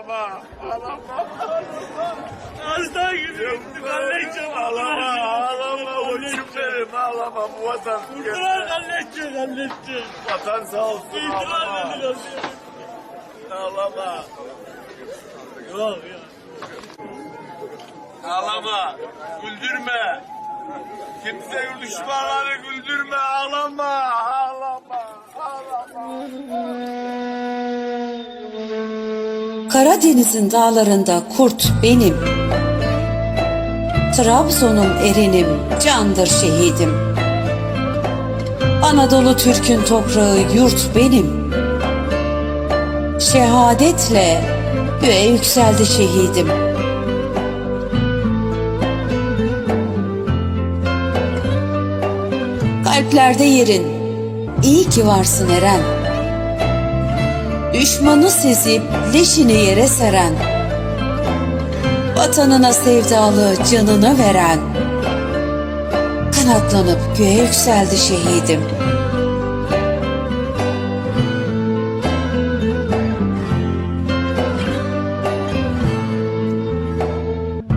Ağlama. Ağlama. Hasta gidiyorum. Halledeceğim. Ağlama. Ağlama. Uçum benim. Ağlama. Bu vatan. Kurtulan halledeceğim. Halledeceğim. Vatan sağ olsun. İtiraz Ağlama. edeceğim. Ağlama. Yok yok. Ağlama. Güldürme. Kimse düşmanları güldürme. Ağlama. Ağlama. Ağlama. Karadeniz'in dağlarında kurt benim. Trabzon'um erinim, candır şehidim. Anadolu Türk'ün toprağı yurt benim. Şehadetle göğe yükseldi şehidim. Kalplerde yerin, iyi ki varsın Eren. Düşmanı sezip leşini yere seren Vatanına sevdalı canını veren. Kanatlanıp göğe yükseldi şehidim.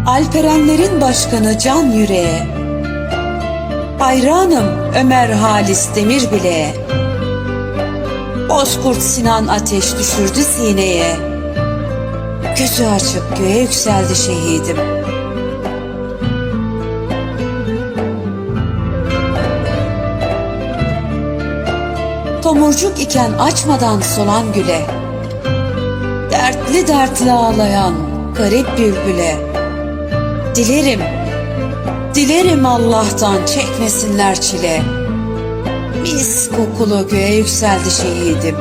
Alperenlerin başkanı Can Yüreğe Hayranım Ömer Halis Demir bile Bozkurt Sinan ateş düşürdü sineye. Gözü açık göğe yükseldi şehidim. Tomurcuk iken açmadan solan güle. Dertli dertli ağlayan garip bülbüle Dilerim, dilerim Allah'tan çekmesinler çile Mis kokulu göğe yükseldi şehidim.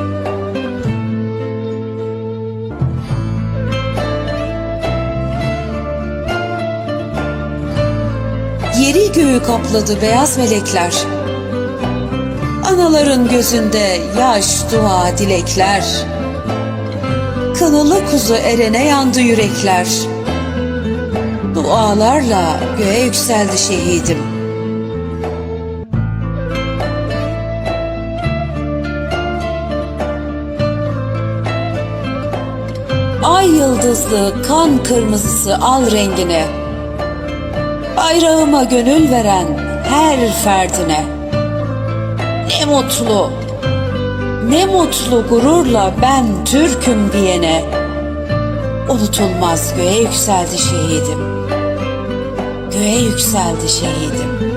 Yeri göğü kapladı beyaz melekler. Anaların gözünde yaş, dua, dilekler. Kınalı kuzu erene yandı yürekler. Dualarla göğe yükseldi şehidim. Ay yıldızlı kan kırmızısı al rengine. Bayrağıma gönül veren her ferdine. Ne mutlu, ne mutlu gururla ben Türk'üm diyene. Unutulmaz göğe yükseldi şehidim. Göğe yükseldi şehidim